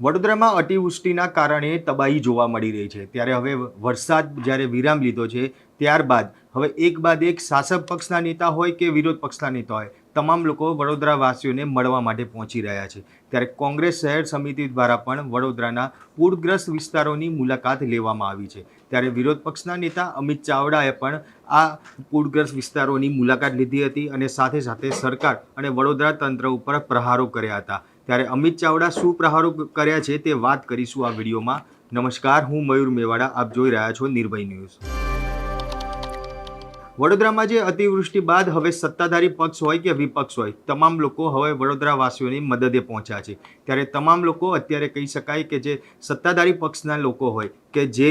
વડોદરામાં અતિવૃષ્ટિના કારણે તબાહી જોવા મળી રહી છે. ત્યારે હવે વરસાદ જ્યારે વિરામ લીધો છે, ત્યારબાદ હવે એક બાદ એક શાસક પક્ષના નેતા હોય કે વિરોધ પક્ષના નેતા હોય, તમામ લોકો વડોદરાવાસીઓને મળવા માટે પહોંચી રહ્યા છે. ત્યારે કોંગ્રેસ શહેર સમિતિ દ્વારા પણ વડોદરાના પૂરગ્રસ્ત વિસ્તારોની મુલાકાત લેવામાં આવી છે. ત્યારે વિરોધ પક્ષના નેતા અમિત ચાવડાએ પણ આ પૂરગ્રસ્ત વિસ્તારોની મુલાકાત લીધી હતી અને સાથે સાથે સરકાર અને વડોદરા તંત્ર ઉપર પ્રહારો કર્યા હતા. ત્યારે અમિત ચાવડા શું પ્રહારો કર્યા છે તે વાત કરીશું આ વિડીયોમાં. નમસ્કાર, હું મયુર મેવાડા, આપ જોઈ રહ્યા છો નિર્ભય ન્યૂઝ. વડોદરામાં જે અતિવૃષ્ટિ બાદ હવે સત્તાધારી પક્ષ હોય કે વિપક્ષ હોય, તમામ લોકો હવે વડોદરાવાસીઓની મદદે પહોંચ્યા છે. ત્યારે તમામ લોકો અત્યારે કહી શકાય કે જે સત્તાધારી પક્ષના લોકો હોય કે જે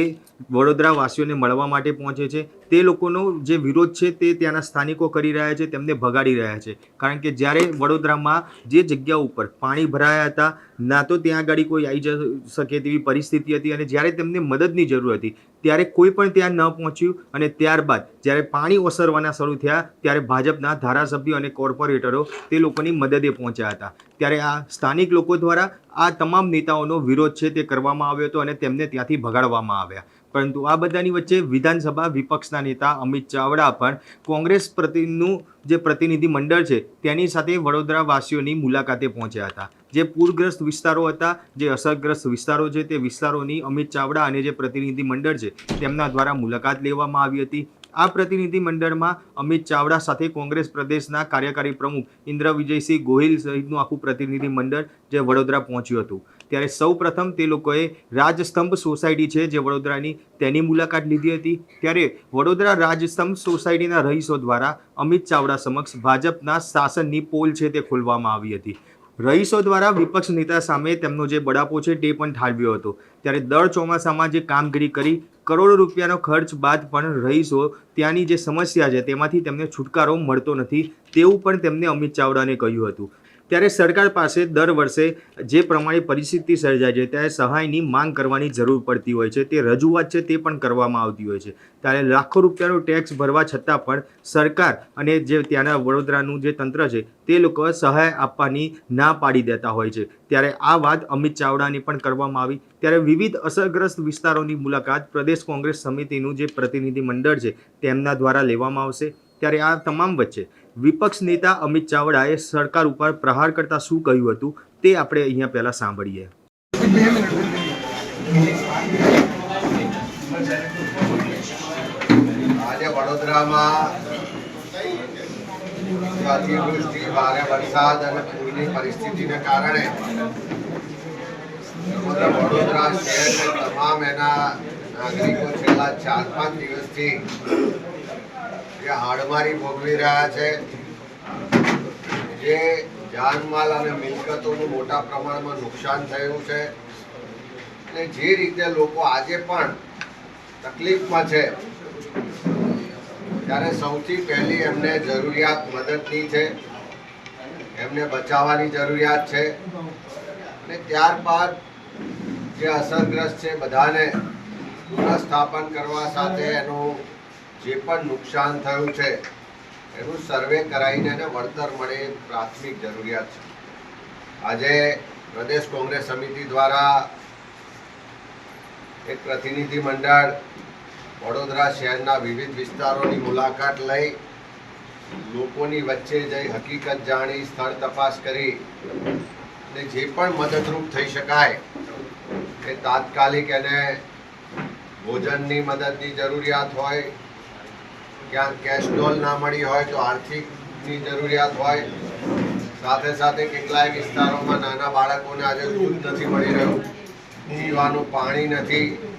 વડોદરાવાસીઓને મળવા માટે પહોંચે છે, તે લોકોનો જે વિરોધ છે તે ત્યાંના સ્થાનિકો કરી રહ્યા છે, તેમને ભગાડી રહ્યા છે. કારણ કે જ્યારે વડોદરામાં જે જગ્યા ઉપર પાણી ભરાયા હતા, ના તો ત્યાં આગળ કોઈ આવી જ શકે તેવી પરિસ્થિતિ હતી અને જ્યારે તેમને મદદની જરૂર હતી, ત્યારે કોઈ પણ ત્યાં ન પહોંચ્યું અને ત્યારબાદ જ્યારે પાણી ઓસરવાના શરૂ થયા, ત્યારે ભાજપના ધારાસભ્યો અને કોર્પોરેટરો તે લોકોની મદદે પહોંચ્યા હતા. ત્યારે આ સ્થાનિક લોકો દ્વારા આ તમામ નેતાઓનો વિરોધ છે તે કરવામાં આવ્યો હતો અને તેમને ત્યાંથી ભગાડવામાં આવ્યા. પરંતુ આ બધાની વચ્ચે વિધાનસભા વિપક્ષના નેતા અમિત ચાવડા પણ કોંગ્રેસ પ્રતિનું જે પ્રતિનિધિ મંડળ છે તેની સાથે વડોદરાવાસીઓની મુલાકાતે પહોંચ્યા હતા. જે પૂરગ્રસ્ત વિસ્તારો હતા, જે અસરગ્રસ્ત વિસ્તારો છે તે વિસ્તારોની અમિત ચાવડા અને જે પ્રતિનિધિ મંડળ છે તેમના દ્વારા મુલાકાત લેવામાં આવી હતી. આ પ્રતિનિધિ મંડળમાં અમિત ચાવડા સાથે કોંગ્રેસ પ્રદેશના કાર્યકારી પ્રમુખ ઇન્દ્ર વિજયસિંહ ગોહિલ સહિતનું આખું પ્રતિનિધિ મંડળ જે વડોદરા પહોંચ્યું હતું. ત્યારે સૌ પ્રથમ તે લોકોએ રાજસ્તંભ સોસાયટી છે જે વડોદરાની, તેની મુલાકાત લીધી હતી. ત્યારે વડોદરા રાજસ્તંભ સોસાયટીના રહીશો દ્વારા અમિત ચાવડા સમક્ષ ભાજપના શાસનની પોલ છે તે ખોલવામાં આવી હતી. રહીશો દ્વારા વિપક્ષ નેતા સામે તેમનો જે બડાપો છે તે પણ ઠાલવ્યો હતો. ત્યારે દર ચોમાસામાં જે કામગીરી કરી, કરોડો રૂપિયાનો ખર્ચ બાદ પણ રહીશો ત્યાંની જે સમસ્યા છે તેમાંથી તેમને છુટકારો મળતો નથી તેવું પણ તેમને અમિત ચાવડાને કહ્યું હતું. ત્યારે સરકાર પાસે દર વર્ષે જે પ્રમાણે પરિસ્થિતિ સર્જાય છે, ત્યારે સહાયની માંગ કરવાની જરૂર પડતી હોય છે. તે રજૂઆત છે તે પણ કરવામાં આવતી હોય છે. ત્યારે લાખો રૂપિયાનો ટેક્સ ભરવા છતાં પણ સરકાર અને જે ત્યાંના વડોદરાનું જે તંત્ર છે, તે લોકો સહાય આપવાની ના પાડી દેતા હોય છે. ત્યારે આ વાત અમિત ચાવડાની પણ કરવામાં આવી. ત્યારે વિવિધ અસરગ્રસ્ત વિસ્તારોની મુલાકાત પ્રદેશ કોંગ્રેસ સમિતિનું જે પ્રતિનિધિ મંડળ છે, તેમના દ્વારા લેવામાં આવશે. ત્યારે આ તમામ વચ્ચે વિપક્ષ નેતા અમિત ચાવડાએ સરકાર ઉપર પ્રહાર કરતા શું કહ્યું હતું તે આપણે અહીંયા પહેલા સાંભળીએ. આજે વડોદરામાં અતિવૃષ્ટિ, ભારે વરસાદ અને પૂરની પરિસ્થિતિને કારણે વડોદરા શહેર તમામ એના નાગરિકો છેલ્લા ચાર પાંચ દિવસથી જે હાડમારી ભોગવી રહ્યા છે. જે જાનમાલ અને મિલકતોનું મોટા પ્રમાણમાં નુકસાન થયું છે. અને જે રીતે લોકો આજે પણ તકલીફમાં છે, ત્યારે સૌથી પહેલી એમને જરૂરિયાત મદદની છે. એમને બચાવવાની જરૂરિયાત છે. અને ત્યારબાદ જે અસરગ્રસ્ત છે બધાને પુનઃસ્થાપન કરવા સાથે એનું જે પણ નુકસાન થયું છે, એનું સર્વે કરાવીને એને વળતર મળે પ્રાથમિક જરૂરિયાત છે. આજે પ્રદેશ કોંગ્રેસ સમિતિ દ્વારા એક પ્રતિનિધિ મંડળ વડોદરા શહેરના વિવિધ વિસ્તારોની મુલાકાત લઈ લોકોની વચ્ચે જઈ હકીકત જાણી, સ્થળ તપાસ કરી અને જે પણ મદદરૂપ થઈ શકાય એ તાત્કાલિક એને ભોજનની મદદની જરૂરિયાત હોય ક્યાંક કેશ ડોલ ના મળી હોય તો આર્થિકની જરૂરિયાત હોય. સાથે સાથે કેટલાય વિસ્તારોમાં નાના બાળકોને આજે દૂધ નથી મળી રહ્યું. પીવાનું પાણી નથી.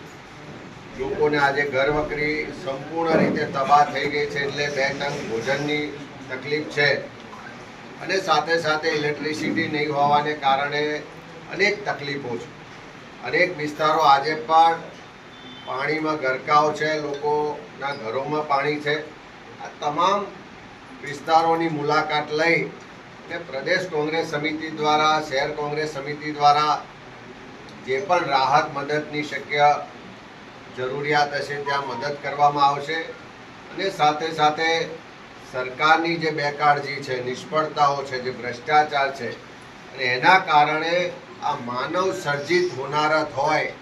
લોકોને આજે ઘર વકરી સંપૂર્ણ રીતે તબાહ થઈ ગઈ છે એટલે બે ટંક ભોજનની તકલીફ છે. અને સાથે સાથે ઇલેક્ટ્રિસિટી નહીં હોવાને કારણે અનેક તકલીફો છે. અનેક વિસ્તારો આજે પણ પાણીમાં ગરકાવ છે. લોકોના ઘરોમાં પાણી છે. આ તમામ વિસ્તારોની મુલાકાત લઈ અને પ્રદેશ કોંગ્રેસ સમિતિ દ્વારા, શહેર કોંગ્રેસ સમિતિ દ્વારા જે પણ રાહત મદદની શક્ય જરૂરિયાત હશે ત્યાં મદદ કરવામાં આવશે. અને સાથે સાથે સરકારની જે બેકાળજી છે, નિષ્ફળતાઓ છે, જે ભ્રષ્ટાચાર છે, અને એના કારણે આ માનવ સર્જિત હોનારત હોય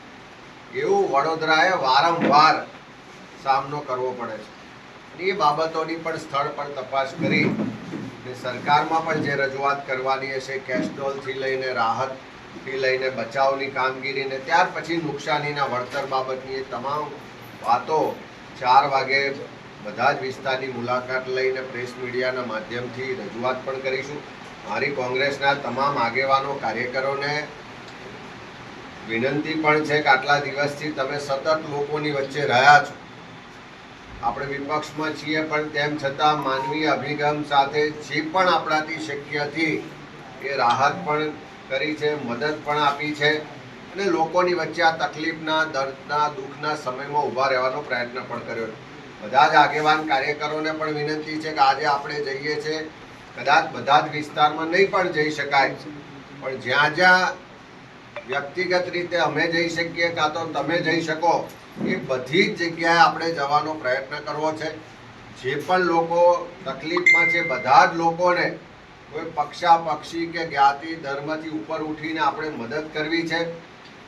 એવું વડોદરાએ વારંવાર સામનો કરવો પડે છે. એ બાબતોની પણ સ્થળ પર તપાસ કરી અને સરકારમાં પણ જે રજૂઆત કરવાની હશે કેસ્ટ્રોલથી લઈને રાહતથી લઈને બચાવની કામગીરીને, ત્યાર પછી નુકસાનીના વળતર બાબતની એ તમામ વાતો ચાર વાગે બધા જ વિસ્તારની મુલાકાત લઈને પ્રેસ મીડિયાના માધ્યમથી રજૂઆત પણ કરીશું. મારી કોંગ્રેસના તમામ આગેવાનો, કાર્યકરોને વિનંતી પણ છે કે આટલા દિવસથી તમે સતત લોકોની વચ્ચે રહ્યા છો. આપણે વિપક્ષમાં છીએ, પણ તેમ છતાં માનવીય અભિગમ સાથે જે પણ આપણાથી શક્ય હતી, એ રાહત પણ કરી છે, મદદ પણ આપી છે અને લોકોની વચ્ચે આ તકલીફના, દર્દના, દુઃખના સમયમાં ઊભા રહેવાનો પ્રયત્ન પણ કર્યો બધા જ આગેવાન કાર્યકરોને પણ વિનંતી છે કે આજે આપણે જઈએ છીએ. કદાચ બધા જ વિસ્તારમાં નહીં પણ જઈ શકાય. પણ જ્યાં જ્યાં વ્યક્તિગત રીતે અમે જઈ શકીએ કાં તો તમે જઈ શકો. એ બધી જ જગ્યાએ આપણે જવાનો પ્રયત્ન કરવો છે. જે પણ લોકો તકલીફમાં છે, બધા જ લોકોને કોઈ પક્ષા પક્ષી કે જ્ઞાતિ, ધર્મથી ઉપર ઉઠીને આપણે મદદ કરવી છે.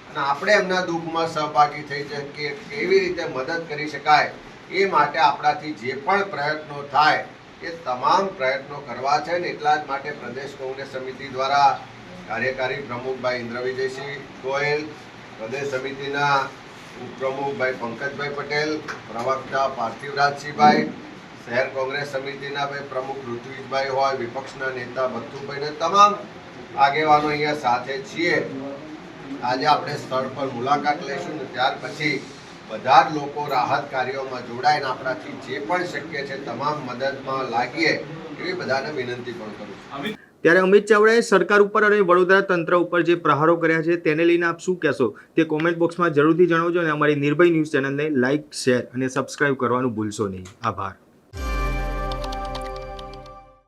અને આપણે એમના દુઃખમાં સહભાગી થઈ શકીએ કેવી રીતે મદદ કરી શકાય એ માટે આપણાથી જે પણ પ્રયત્નો થાય એ તમામ પ્રયત્નો કરવા છે ને એટલા જ માટે પ્રદેશ કોંગ્રેસ સમિતિ દ્વારા કાર્યકારી પ્રમુખભાઈ ઇન્દ્ર વિજયસિંહ ગોયલ પ્રદેશ સમિતિના ઉપપ્રમુખભાઈ પંકજભાઈ પટેલ, પ્રવક્તા પાર્થિવરાજસિંહભાઈ, શહેર કોંગ્રેસ સમિતિના ભાઈ પ્રમુખ ઋત્વિજભાઈ હોય, વિપક્ષના નેતા બધુભાઈને તમામ આગેવાનો અહીંયા સાથે છીએ. આજે આપણે સ્થળ પર મુલાકાત લઈશું ને ત્યાર પછી બધા જ લોકો રાહત કાર્યોમાં જોડાઈને આપણાથી જે પણ શક્ય છે, તમામ મદદમાં લાગીએ એવી બધાને વિનંતી પણ કરું છું. ત્યારે અમિત ચાવડાએ સરકાર ઉપર અને વડોદરા તંત્ર ઉપર જે પ્રહારો કર્યા છે, તેને લઈને આપ શું કહેશો? તે કોમેન્ટ બોક્સમાં જરૂરથી જણાવજો અને અમારી નિર્ભય ન્યૂઝ ચેનલને લાઇક શેર અને સબસ્ક્રાઇબ કરવાનું ભૂલશો નહીં. આભાર.